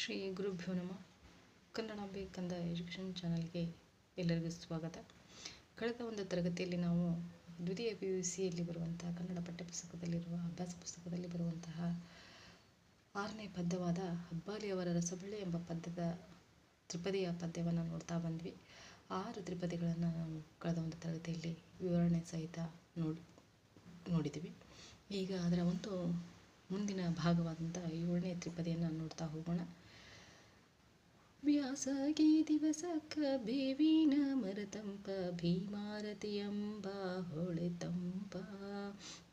ಶ್ರೀ ಗುರುಭ್ಯೋ ನಮಃ. ಕನ್ನಡಾಂಬೆ ಕಂದ ಎಜುಕೇಷನ್ ಚಾನಲ್ಗೆ ಎಲ್ಲರಿಗೂ ಸ್ವಾಗತ. ಕಳೆದ ಒಂದು ತರಗತಿಯಲ್ಲಿ ನಾವು ದ್ವಿತೀಯ ಪಿ ಯು ಸಿಯಲ್ಲಿ ಬರುವಂತಹ ಕನ್ನಡ ಪಠ್ಯಪುಸ್ತಕದಲ್ಲಿರುವ ಅಭ್ಯಾಸ ಪುಸ್ತಕದಲ್ಲಿ ಬರುವಂತಹ ಆರನೇ ಪದ್ಯವಾದ ಹಬ್ಬಾಲಿಯವರ ರಸಬಳ್ಳಿ ಎಂಬ ಪದ್ಯದ ತ್ರಿಪದಿಯ ಪದ್ಯವನ್ನು ನೋಡ್ತಾ ಬಂದ್ವಿ. ಆರು ತ್ರಿಪದಿಗಳನ್ನು ನಾವು ಕಳೆದ ಒಂದು ತರಗತಿಯಲ್ಲಿ ವಿವರಣೆ ಸಹಿತ ನೋಡಿ, ನೋಡಿದ್ದೀವಿ. ಈಗ ಅದರ ಒಂದು ಮುಂದಿನ ಭಾಗವಾದಂಥ ಏಳನೇ ತ್ರಿಪದಿಯನ್ನು ನೋಡ್ತಾ ಹೋಗೋಣ. ವ್ಯಾಸಗಿ ದಿವಸಕ್ಕ ಬೇವಿನ ಮರತಂಪ ಭೀಮಾರತಿಯಂಬ ಹೊಳೆತಂಪ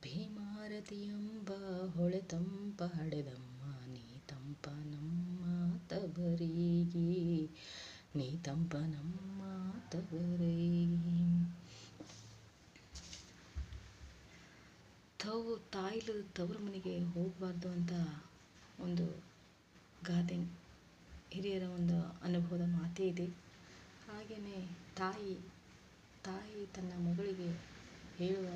ಭೀಮಾರತಿಯಂಬ ಹೊಳೆತಂಪ ಹಡೆದಮ್ಮ ನೀ ತಂಪ ನಮ್ಮ ತವರಿಗೆ ನೀ ತಂಪ ನಮ್ಮ ತವರಿಗೆ ತವು ತಾಯಿಲು ತವರು ಮನೆಗೆ ಹೋಗಬಾರ್ದು ಅಂತ ಒಂದು ಗಾದೆ. ಹಿರಿಯರ ಒಂದು ಅನುಭವದ ಮಾತೇ ಇದೆ. ಹಾಗೆಯೇ ತಾಯಿ ತಾಯಿ ತನ್ನ ಮಗಳಿಗೆ ಹೇಳುವ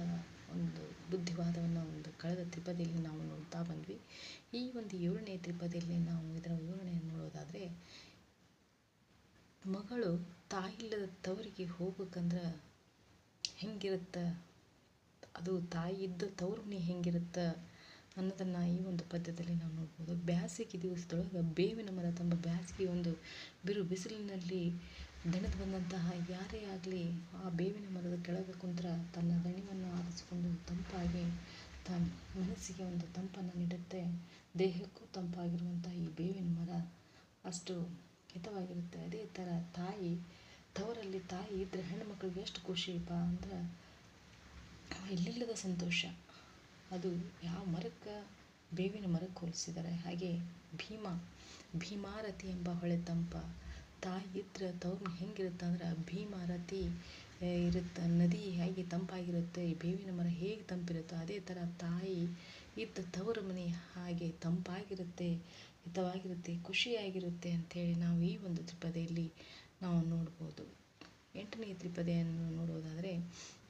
ಒಂದು ಬುದ್ಧಿವಾದವನ್ನು ಒಂದು ಕಳೆದ ತ್ರಿಪದಿಯಲ್ಲಿ ನಾವು ನೋಡ್ತಾ ಬಂದ್ವಿ. ಈ ಒಂದು ಏಳನೇ ತ್ರಿಪದಿಯಲ್ಲಿ ನಾವು ಇದರ ವಿವರಣೆಯನ್ನು ನೋಡೋದಾದರೆ, ಮಗಳು ತಾಯಿಲ್ಲದ ತವರಿಗೆ ಹೋಗ್ಬೇಕಂದ್ರೆ ಹೆಂಗಿರುತ್ತೆ? ಅದು ತಾಯಿ ಇದ್ದ ತವ್ರ ಮನೆ ಹೆಂಗಿರುತ್ತೆ? ಅನ್ನೋದನ್ನು ಈ ಒಂದು ಪದ್ಯದಲ್ಲಿ ನಾವು ನೋಡ್ಬೋದು. ಬ್ಯಾಸಿಗೆ ದಿವಸದೊಳಗೆ ಬೇವಿನ ಮರ ತಮ್ಮ ಬ್ಯಾಸಿಗೆ ಒಂದು ಬಿರು ಬಿಸಿಲಿನಲ್ಲಿ ದಣಿದು ಬಂದಂತಹ ಯಾರೇ ಆಗಲಿ ಆ ಬೇವಿನ ಮರದ ಕೆಳಗೆ ಕುಂತ್ರ ತನ್ನ ದಣಿವನ್ನು ಆರಿಸಿಕೊಂಡು ತಂಪಾಗಿ ತನ್ನ ಮನಸ್ಸಿಗೆ ಒಂದು ತಂಪನ್ನು ನೀಡುತ್ತೆ. ದೇಹಕ್ಕೂ ತಂಪಾಗಿರುವಂಥ ಈ ಬೇವಿನ ಮರ ಅಷ್ಟು ಹಿತವಾಗಿರುತ್ತೆ. ಅದೇ ಥರ ತಾಯಿ, ತವರಲ್ಲಿ ತಾಯಿ ಇದ್ದರೆ ಹೆಣ್ಣುಮಕ್ಳಿಗೆ ಎಷ್ಟು ಖುಷಿಪ್ಪ ಅಂದ್ರೆ ಎಲ್ಲಿಲ್ಲದ ಸಂತೋಷ. ಅದು ಯಾವ ಮರಕ್ಕೆ ಬೇವಿನ ಮರಕ್ಕೆ ಹೋಲಿಸಿದ್ದಾರೆ ಹಾಗೆ ಭೀಮ, ಭೀಮಾರತಿ ಎಂಬ ಹೊಳೆ ತಂಪ, ತಾಯಿ ಇದ್ರೆ ತವ್ರನ್ನ ಹೆಂಗಿರುತ್ತೆ ಅಂದ್ರೆ ಭೀಮಾರತಿ ಇರುತ್ತೆ, ನದಿ ಹೇಗೆ ತಂಪಾಗಿರುತ್ತೆ ಬೇವಿನ ಮರ ಹೇಗೆ ತಂಪಿರುತ್ತೋ ಅದೇ ಥರ ತಾಯಿ ಇದ್ದ ತವರ ಮನೆ ಹಾಗೆ ತಂಪಾಗಿರುತ್ತೆ, ಹಿತವಾಗಿರುತ್ತೆ, ಖುಷಿಯಾಗಿರುತ್ತೆ ಅಂಥೇಳಿ ನಾವು ಈ ಒಂದು ತ್ರಿಪದಿಯಲ್ಲಿ ನಾವು ನೋಡ್ಬೋದು. ಎಂಟನೇ ತ್ರಿಪದಿಯನ್ನು ನೋಡೋದಾದರೆ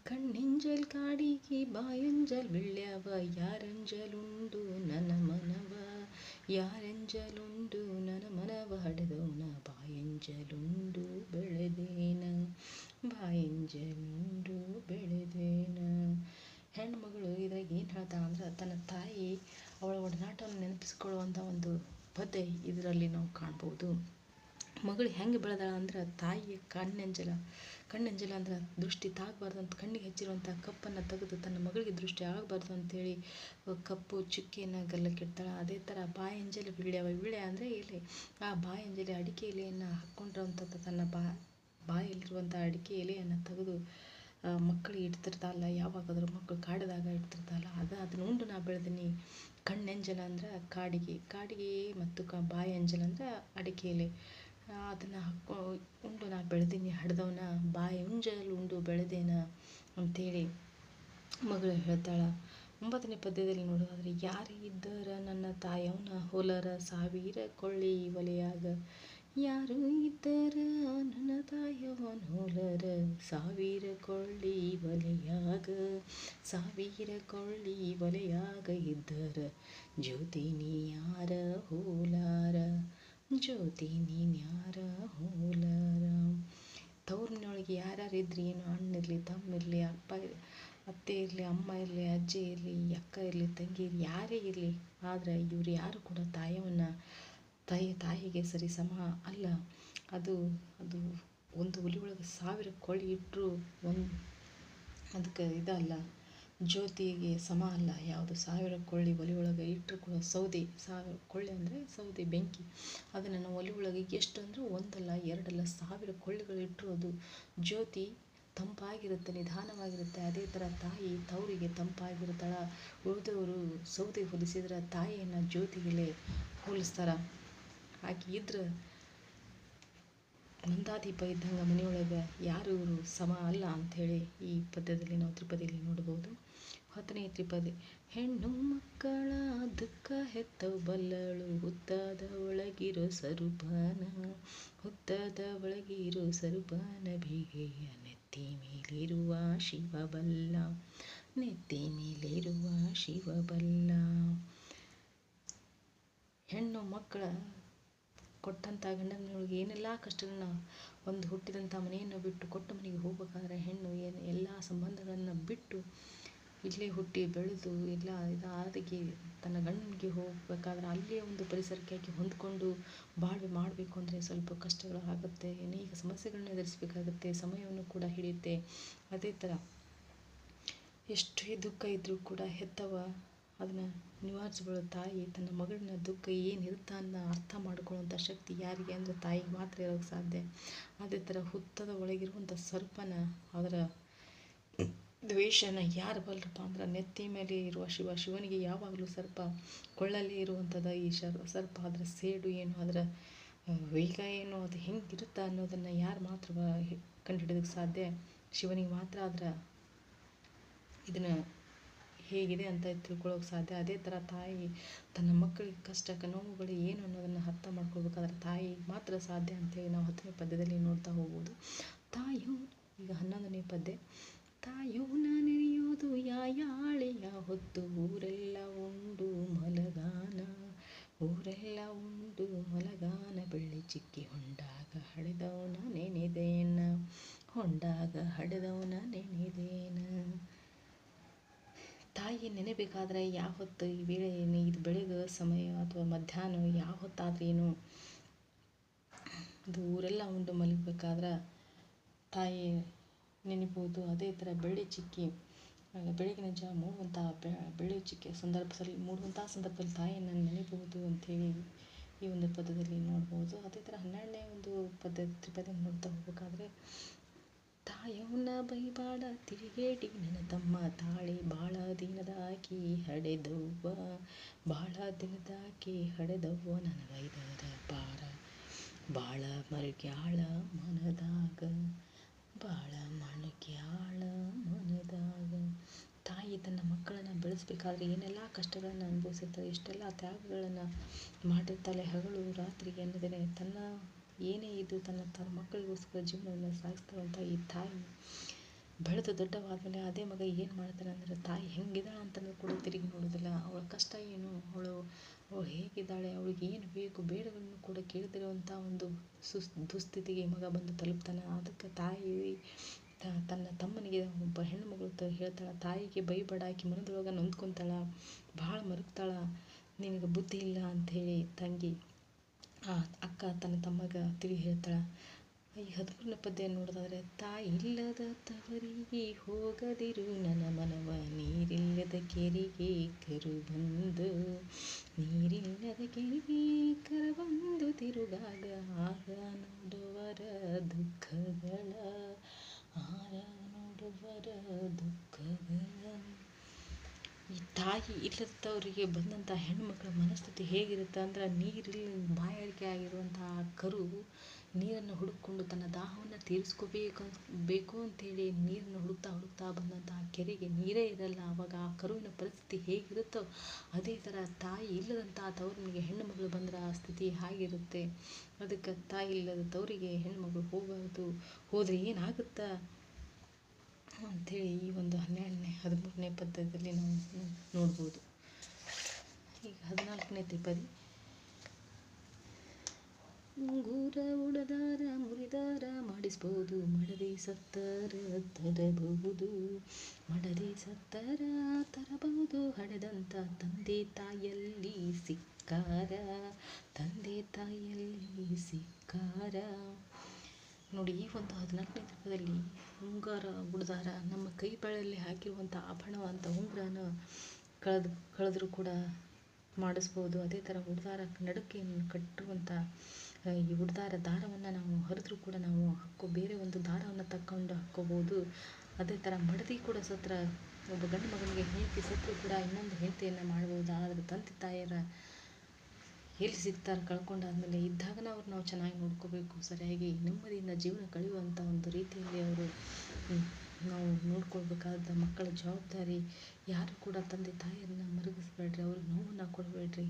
ಕಣ್ಣೆಂಜಲ್ ಕಾಡಿಗೆ ಬಾಯಂಜಲ್ ಬೆಳ್ಳ್ಯಾವ ಯಾರಂಜಲುಂಡು ನನ್ನ ಮನವ? ಯಾರಂಜಲುಂಡು ನನ್ನ ಮನವ? ಹಡೆದವನ ಬಾಯಂಜಲುಂಡು ಬೆಳೆದೇನ? ಬಾಯಂಜಲುಂಡು ಬೆಳೆದೇನ? ಹೆಣ್ಮಗಳು ಇದ್ರಾಗ ಏನು ಹೇಳ್ತಾಳೆ ಅಂದ್ರೆ ತನ್ನ ತಾಯಿ ಅವಳ ಒಡನಾಟವನ್ನು ನೆನಪಿಸ್ಕೊಳ್ಳುವಂಥ ಒಂದು ಪದ್ಯ ಇದರಲ್ಲಿ ನಾವು ಕಾಣ್ಬೋದು. ಮಗಳು ಹೆಂಗೆ ಬೆಳೆದಾಳ ಅಂದ್ರೆ ತಾಯಿಯ ಕಣ್ಣಂಜಲ ಕಣ್ಣಂಜಲ ಅಂದ್ರೆ ದೃಷ್ಟಿ ತಾಗಬಾರ್ದು ಅಂತ ಕಣ್ಣಿಗೆ ಹಚ್ಚಿರುವಂಥ ಕಪ್ಪನ್ನು ತೆಗೆದು ತನ್ನ ಮಗಳಿಗೆ ದೃಷ್ಟಿ ಆಗಬಾರ್ದು ಅಂತೇಳಿ ಕಪ್ಪು ಚುಕ್ಕಿಯನ್ನು ಗಲ್ಲಕ್ಕಿಡ್ತಾಳೆ. ಅದೇ ಥರ ಬಾಯಂಜಲಿ ವಿಳ್ಯವ ವಿಳ್ಯ ಅಂದರೆ ಎಲೆ. ಆ ಬಾಯಂಜಲಿ ಅಡಿಕೆ ಎಲೆಯನ್ನು ಹಾಕ್ಕೊಂಡಿರುವಂಥದ್ದು ತನ್ನ ಬಾ ಬಾಯಲ್ಲಿರುವಂಥ ಅಡಿಕೆ ಎಲೆಯನ್ನು ತೆಗೆದು ಮಕ್ಕಳಿಗೆ ಇಡ್ತಿರ್ತಾರಲ್ಲ ಯಾವಾಗಾದರೂ ಮಕ್ಕಳು ಕಾಡಿದಾಗ ಇಡ್ತಿರ್ತಾರಲ್ಲ ಅದು, ಅದನ್ನ ಉಂಡು ನಾ ಬೆಳೆದೀನಿ. ಕಣ್ಣೆಂಜಲ ಅಂದ್ರೆ ಕಾಡಿಗೆ ಕಾಡಿಗೆ ಮತ್ತು ಕ ಬಾಯಿ ಅಂಜಲ ಅಂದ್ರೆ ಅಡಿಕೆ ಎಲೆ. ಅದನ್ನು ಹಾಕೊ, ಉಂಡು ನಾ ಬೆಳೆದೀನಿ, ಹಡ್ದವನ ಬಾಯಿ ಉಂಜಲು ಉಂಡು ಬೆಳೆದೇನ ಅಂತೇಳಿ ಮಗಳು ಹೇಳ್ತಾಳೆ. ಒಂಬತ್ತನೇ ಪದ್ಯದಲ್ಲಿ ನೋಡೋದಾದ್ರೆ ಯಾರು ಇದ್ದರ ನನ್ನ ತಾಯವನ ಹೊಲರ ಸಾವಿರ ಕೊಳ್ಳಿ ಒಲೆಯಾಗ. ಯಾರು ಇದ್ದರ ನನ್ನ ತಾಯವನ ಹೊಲರ ಸಾವಿರ ಕೊಳ್ಳಿ ಒಲೆಯಾಗ. ಸಾವಿರ ಕೊಳ್ಳಿ ಒಲೆಯಾಗ ಇದ್ದರ ಜ್ಯೋತಿ ನೀ ಯಾರ ಹೋಲಾರ? ಜ್ಯೋತಿ ನೀನ್ಯಾರ ಹೋಲಾರ? ತವ್ರ ಯಾರ್ಯಾರು ಇದ್ರಿ? ಏನು ಅಣ್ಣಿರಲಿ ತಮ್ಮಿರಲಿ ಅಪ್ಪ ಅತ್ತೆ ಇರಲಿ, ಅಮ್ಮ ಇರಲಿ, ಅಜ್ಜಿ ಇರಲಿ, ಅಕ್ಕ ಇರಲಿ, ತಂಗಿ ಇರಲಿ, ಯಾರೇ ಇರಲಿ. ಆದರೆ ಇವ್ರು ಯಾರು ಕೂಡ ತಾಯವನ್ನು ತಾಯಿ, ತಾಯಿಗೆ ಸರಿ ಸಮ ಅಲ್ಲ. ಅದು ಅದು ಒಂದು ಹುಲಿ ಒಳಗೆ ಸಾವಿರ ಕೋಳಿ ಇಟ್ಟರೂ ಒಂದು ಅದಕ್ಕೆ ಇದಲ್ಲ. ಜ್ಯೋತಿಗೆ ಸಮ ಅಲ್ಲ, ಯಾವುದು ಸಾವಿರ ಕೊಳ್ಳಿ ಒಲೆ ಒಳಗೆ ಇಟ್ಟರು ಕೂಡ ಸೌದೆ, ಸಾವಿರ ಕೊಳ್ಳಿ ಅಂದರೆ ಸೌದೆ ಬೆಂಕಿ. ಅದನ್ನು ನಾವು ಒಲೆ ಒಳಗೆ ಎಷ್ಟು ಅಂದರೆ ಒಂದಲ್ಲ, ಎರಡಲ್ಲ, ಸಾವಿರ ಕೊಳ್ಳಿಗಳು ಇಟ್ಟರು ಅದು ಜ್ಯೋತಿ ತಂಪಾಗಿರುತ್ತೆ, ನಿಧಾನವಾಗಿರುತ್ತೆ. ಅದೇ ಥರ ತಾಯಿ ತವರಿಗೆ ತಂಪಾಗಿರ್ತಾಳೆ ಉಳಿದವರು ಸೌದೆ ಹೊಲಿಸಿದ್ರೆ ತಾಯಿಯನ್ನು ಜ್ಯೋತಿಗೆಲೆ ಹೋಲಿಸ್ತಾರೆ. ಆಕೆ ಇದ್ರೆ ನಂದಾದೀಪ ಇದ್ದಂಗೆ ಮನೆಯೊಳಗೆ ಯಾರು ಇವರು ಸಮ ಅಲ್ಲ ಅಂಥೇಳಿ ಈ ಪದ್ಯದಲ್ಲಿ ನಾವು ತ್ರಿಪದಿಯಲ್ಲಿ ನೋಡ್ಬೋದು. ಹತ್ತನೇ ತ್ರಿಪದಿ, ಹೆಣ್ಣು ಮಕ್ಕಳ ದುಃಖ ಹೆತ್ತ ಬಲ್ಲಳು, ಹುತ್ತದ ಒಳಗಿರೋ ಸರುಪಾನ, ಹುತ್ತದ ಒಳಗಿರೋ ಸರುಪಾನ ಬೀಗೆಯ ನೆತ್ತಿ ಮೇಲಿರುವ ಶಿವ ಬಲ್ಲ ನೆತ್ತಿ ಮೇಲಿರುವ ಶಿವ ಬಲ್ಲ ಹೆಣ್ಣು ಮಕ್ಕಳ ಕೊಟ್ಟಂಥ ಗಂಡನೊಳಗೆ ಏನೆಲ್ಲ ಕಷ್ಟಗಳನ್ನ ಒಂದು ಹುಟ್ಟಿದಂಥ ಮನೆಯನ್ನು ಬಿಟ್ಟು ಕೊಟ್ಟ ಮನೆಗೆ ಹೋಗ್ಬೇಕಾದ್ರೆ ಹೆಣ್ಣು ಏನು ಎಲ್ಲ ಸಂಬಂಧಗಳನ್ನು ಬಿಟ್ಟು ಇಲ್ಲೇ ಹುಟ್ಟಿ ಬೆಳೆದು ಎಲ್ಲ ಇದಾದಕ್ಕೆ ತನ್ನ ಗಂಡನಿಗೆ ಹೋಗಬೇಕಾದ್ರೆ ಅಲ್ಲಿಯೇ ಒಂದು ಪರಿಸರಕ್ಕೆ ಆಕೆ ಹೊಂದ್ಕೊಂಡು ಬಾಳ್ವೆ ಮಾಡಬೇಕು ಅಂದರೆ ಸ್ವಲ್ಪ ಕಷ್ಟಗಳು ಆಗುತ್ತೆ, ಅನೇಕ ಸಮಸ್ಯೆಗಳನ್ನ ಎದುರಿಸಬೇಕಾಗುತ್ತೆ, ಸಮಯವನ್ನು ಕೂಡ ಹಿಡಿಯುತ್ತೆ. ಅದೇ ಥರ ಎಷ್ಟೇ ದುಃಖ ಇದ್ದರೂ ಕೂಡ ಹೆತ್ತವ ಅದನ್ನು ನಿವಾರಿಸ್ಕೊಳ್ಳೋ ತಾಯಿ ತನ್ನ ಮಗಳನ್ನ ದುಃಖ ಏನು ಏನಿರುತ್ತೆ ಅನ್ನೋ ಅರ್ಥ ಮಾಡ್ಕೊಳ್ಳುವಂಥ ಶಕ್ತಿ ಯಾರಿಗೆ ಅಂದರೆ ತಾಯಿಗೆ ಮಾತ್ರ ಇರೋಕ್ಕೆ ಸಾಧ್ಯ. ಅದೇ ಥರ ಹುತ್ತದ ಒಳಗಿರುವಂಥ ಸರ್ಪನ, ಅದರ ದ್ವೇಷನ ಯಾರು ಬಲ್ಲರಪ್ಪ ಅಂದ್ರೆ ನೆತ್ತಿ ಮೇಲೆ ಇರುವ ಶಿವ, ಶಿವನಿಗೆ ಯಾವಾಗಲೂ ಸರ್ಪ ಕೊಳ್ಳಲ್ಲಿ ಇರುವಂಥದ್ದು ಈ ಶರ್, ಸರ್ಪ, ಅದರ ಸೇಡು ಏನು, ಅದರ ವೇಗ ಏನು, ಅದು ಹೆಂಗಿರುತ್ತೆ ಅನ್ನೋದನ್ನು ಯಾರು ಮಾತ್ರ ಕಂಡುಹಿಡಿಯೋದಕ್ಕೆ ಸಾಧ್ಯ. ಶಿವನಿಗೆ ಮಾತ್ರ ಅದರ ಇದನ್ನು ಹೇಗಿದೆ ಅಂತ ತಿಳ್ಕೊಳ್ಳೋಕೆ ಸಾಧ್ಯ. ಅದೇ ಥರ ತಾಯಿ ತನ್ನ ಮಕ್ಕಳಿಗೆ ಕಷ್ಟಕ್ಕೆ ನೋವುಗಳು ಏನು ಅನ್ನೋದನ್ನು ಅರ್ಥ ಮಾಡ್ಕೊಳ್ಬೇಕಾದ್ರೆ ತಾಯಿ ಮಾತ್ರ ಸಾಧ್ಯ ಅಂತೇಳಿ ನಾವು ಹತ್ತನೇ ಪದ್ಯದಲ್ಲಿ ನೋಡ್ತಾ ಹೋಗ್ಬೋದು. ತಾಯು, ಈಗ ಹನ್ನೊಂದನೇ ಪದ್ಯ. ತಾಯು ನೆನೆಯೋದು ಯಾಯಾಳೆಯ ಹೊತ್ತು. ಊರೆಲ್ಲ ಉಂಡು ಮಲಗಾನ. ಊರೆಲ್ಲ ಉಂಡು ಮಲಗಾನ. ಬೆಳ್ಳಿ ಚಿಕ್ಕಿ ಹೊಂಡಾಗ ಹಡೆದವನ ನೆನೆದೇನ ಹೊಂಡಾಗ ಹಡೆದವನ ನೆನೆದೇನ ತಾಯಿ ನೆನೆಬೇಕಾದ್ರೆ ಯಾವ ಹೊತ್ತು ಈ ವೇಳೆ ಏನು ಇದು ಬೆಳಗ್ಗೆ ಸಮಯ ಅಥವಾ ಮಧ್ಯಾಹ್ನ ಯಾವ ಹೊತ್ತಾದ್ರೇನು ಅದು ಊರೆಲ್ಲ ಉಂಡು ಮಲಗಬೇಕಾದ್ರೆ ತಾಯಿ ನೆನಿಬೋದು. ಅದೇ ಥರ ಬೆಳ್ಳಿ ಚಿಕ್ಕಿ. ಬೆಳಗಿನ ಜಾವ ಮೂಡುವಂಥ ಬೆಳ್ಳಿ ಚಿಕ್ಕಿ ಸಂದರ್ಭದಲ್ಲಿ ಮೂಡುವಂಥ ಸಂದರ್ಭದಲ್ಲಿ ತಾಯಿಯನ್ನು ನೆನೆಬಹುದು ಅಂಥೇಳಿ ಈ ಒಂದು ಪದದಲ್ಲಿ ನೋಡ್ಬೋದು. ಅದೇ ಥರ ಹನ್ನೆರಡನೇ ಒಂದು ಪದ್ಯ ತ್ರಿಪದಿ ನೋಡ್ತಾ ಹೋಗ್ಬೇಕಾದ್ರೆ ತಾಯವನ್ನ ಬೈಬಾಡ ತಿರುಗೇಟಿ ನನ್ನ ತಮ್ಮ ತಾಳಿ ಬಾಳ ದಿನದಾಕಿ ಹಡೆದವ್ವ, ಬಾಳ ದಿನದಾಕಿ ಹಡೆದವ್ವ ನನಗೈದರ ಪಾರ. ಬಾಳ ಮರುಗ್ಯಾಳ ಮನದಾಗ, ಬಾಳ ಮಣಗ್ಯಾಳ ಮನದಾಗ. ತಾಯಿ ತನ್ನ ಮಕ್ಕಳನ್ನು ಬೆಳೆಸಬೇಕಾದ್ರೆ ಏನೆಲ್ಲ ಕಷ್ಟಗಳನ್ನು ಅನುಭವಿಸುತ್ತಾರೆ ಎಷ್ಟೆಲ್ಲ ತ್ಯಾಗಗಳನ್ನು ಮಾಡಿರ್ತಾಳೆ ಹಗಲು ರಾತ್ರಿ ಎನ್ನದೇ ತನ್ನ ಏನೇ ಇದ್ದು ತನ್ನ ತನ್ನ ಮಕ್ಕಳಿಗೋಸ್ಕರ ಜೀವನವನ್ನು ಸಾಗಿಸ್ತಾಳಂತ ಈ ತಾಯಿ, ಬೆಳೆದು ದೊಡ್ಡವಾದಮೇಲೆ ಅದೇ ಮಗ ಏನು ಮಾಡ್ತಾನೆ ಅಂದರೆ, ತಾಯಿ ಹೆಂಗಿದ್ದಾಳೆ ಅಂತಲೂ ಕೂಡ ತಿರುಗಿ ನೋಡೋದಿಲ್ಲ. ಅವಳ ಕಷ್ಟ ಏನು? ಅವಳು ಅವಳು ಹೇಗಿದ್ದಾಳೆ? ಅವಳಿಗೆ ಏನು ಬೇಕು? ಬೇಡಗಳನ್ನು ಕೂಡ ಕೇಳದಿರುವಂಥ ಒಂದು ಸುಸ್, ದುಸ್ಥಿತಿಗೆ ಮಗ ಬಂದು ತಲುಪ್ತಾನೆ. ಅದಕ್ಕೆ ತಾಯಿ ತನ್ನ ತಮ್ಮನಿಗೆ ಒಬ್ಬ ಹೆಣ್ಣು ಮಗಳು ತ, ಹೇಳ್ತಾಳೆ, ತಾಯಿಗೆ ಬೈಬೇಡ ಆಕಿ ಮನದೊಳಗೆ ನೊಂದ್ಕೊತಾಳ, ಭಾಳ ಮರುಗ್ತಾಳೆ, ನಿನಗೆ ಬುದ್ಧಿ ಇಲ್ಲ ಅಂತ ಹೇಳಿ ತಂಗಿ ಅಕ್ಕ ತನ್ನ ತಮ್ಮಗ ತಿಳಿ ಹೇಳ್ತಾಳೆ ಈ ಹದಿಮೂರನೇ ಪದ್ಯ ನೋಡೋದಾದ್ರೆ ತಾಯಿ ಇಲ್ಲದ ತವರಿಗೆ ಹೋಗದಿರು, ನನ್ನ ಮನವ ನೀರಿಲ್ಲದ ಕೆರೆಗೆ ಕರು ಬಂದು, ನೀರಿಲ್ಲದ ಕೆರೆಗೆ ಕರ ಬಂದು ತಿರುಗಾಗ ಆಗ ನೋಡುವರ ದುಃಖಗಳ ಆಗ ನೋಡುವರ ದುಃಖಗಳ. ಈ ತಾಯಿ ಇಲ್ಲದವರಿಗೆ ಬಂದಂಥ ಹೆಣ್ಮಕ್ಳ ಮನಸ್ಥಿತಿ ಹೇಗಿರುತ್ತೆ ಅಂದ್ರೆ ನೀರಿಲ್ಲಿ ಬಾಯಾರಿಕೆ ಆಗಿರುವಂತಹ ಕರು ನೀರನ್ನು ಹುಡುಕೊಂಡು ತನ್ನ ದಾಹವನ್ನು ತೀರಿಸ್ಕೋಬೇಕು ಬೇಕು ಅಂತೇಳಿ ನೀರನ್ನು ಹುಡುಕ್ತಾ ಹುಡುಕ್ತಾ ಬಂದಂತಹ ಕೆರೆಗೆ ನೀರೇ ಇರಲ್ಲ. ಆವಾಗ ಆ ಕರುವಿನ ಪರಿಸ್ಥಿತಿ ಹೇಗಿರುತ್ತೋ ಅದೇ ಥರ ತಾಯಿ ಇಲ್ಲದಂತಹ ಹೆಣ್ಣು ಮಗಳು ಬಂದ್ರೆ ಆ ಸ್ಥಿತಿ ಹಾಗಿರುತ್ತೆ. ಅದಕ್ಕೆ ತಾಯಿ ಇಲ್ಲದ ತವರಿಗೆ ಹೆಣ್ಮಗಳು ಹೋಗಬಾರ್ದು. ಹೋದರೆ ಏನಾಗುತ್ತಾ? ಅಂಥೇಳಿ ಈ ಒಂದು ಹನ್ನೆರಡನೇ, ಹದಿಮೂರನೇ ಪದ್ಯದಲ್ಲಿ ನಾವು ನೋಡ್ಬೋದು. ಈಗ ಹದಿನಾಲ್ಕನೇ ತ್ರಿಪದಿ ಉಂಗುರ ಉಡದಾರ ಮುರಿದಾರ, ಮಾಡಿಸ್ಬೋದು. ಮಡದಿ ಸತ್ತರ ತರಬಹುದು. ಮಡದಿ ಸತ್ತರ ತರಬಹುದು. ಹಡೆದಂಥ ತಂದೆ ತಾಯಲ್ಲಿ ಸಿಕ್ಕಾರ. ತಂದೆ ತಾಯಲ್ಲಿ ಸಿಕ್ಕಾರ. ನೋಡಿ ಈ ಒಂದು ಹದಿನಾಲ್ಕನೇ ದಿನದಲ್ಲಿ ಉಂಗಾರ ಬುಡದಾರ ನಮ್ಮ ಕೈ ಬಾಳಲ್ಲಿ ಹಾಕಿರುವಂಥ ಆಭರಣವಂಥ ಉಂಗುರನ ಕಳೆದು, ಕಳೆದರೂ ಕೂಡ ಮಾಡಿಸ್ಬೋದು. ಅದೇ ಥರ ಉಡ್ದಾರ ನಡುಕೆಯನ್ನು ಕಟ್ಟುವಂಥ ಈ ಉಡ್ದಾರ ದಾರವನ್ನು ನಾವು ಹರಿದ್ರೂ ಕೂಡ ನಾವು ಹಾಕೋ, ಬೇರೆ ಒಂದು ದಾರವನ್ನು ತಕ್ಕೊಂಡು ಹಾಕ್ಕೋಬೋದು ಅದೇ ಥರ ಮಡದಿ ಕೂಡ ಸತ್ರ, ಒಬ್ಬ ಗಂಡು ಮಗನಿಗೆ ಹೆಂಡತಿ ಸತ್ರು ಕೂಡ ಇನ್ನೊಂದು ಹೆಂಡತಿಯನ್ನು ಮಾಡ್ಬೋದು. ಆದರೆ ತಂದೆ ತಾಯಿಯರ ಎಲ್ಲಿ ಸಿಗ್ತಾರೆ ಕಳ್ಕೊಂಡಾದ್ಮೇಲೆ ಇದ್ದಾಗ ಅವ್ರು ನಾವು ಚೆನ್ನಾಗಿ ನೋಡ್ಕೋಬೇಕು, ಸರಿಯಾಗಿ ನೆಮ್ಮದಿಯಿಂದ ಜೀವನ ಕಳೆಯುವಂಥ ಒಂದು ರೀತಿಯಲ್ಲಿ ಅವರು ನಾವು ನೋಡ್ಕೊಳ್ಬೇಕಾದ ಮಕ್ಕಳ ಜವಾಬ್ದಾರಿ ಯಾರು ಕೂಡ ತಂದೆ ತಾಯಿಯರನ್ನ ಮರುಗಿಸ್ಬೇಡ್ರಿ, ಅವ್ರಿಗೆ ನೋವನ್ನು ಕೊಡಬೇಡ್ರಿ.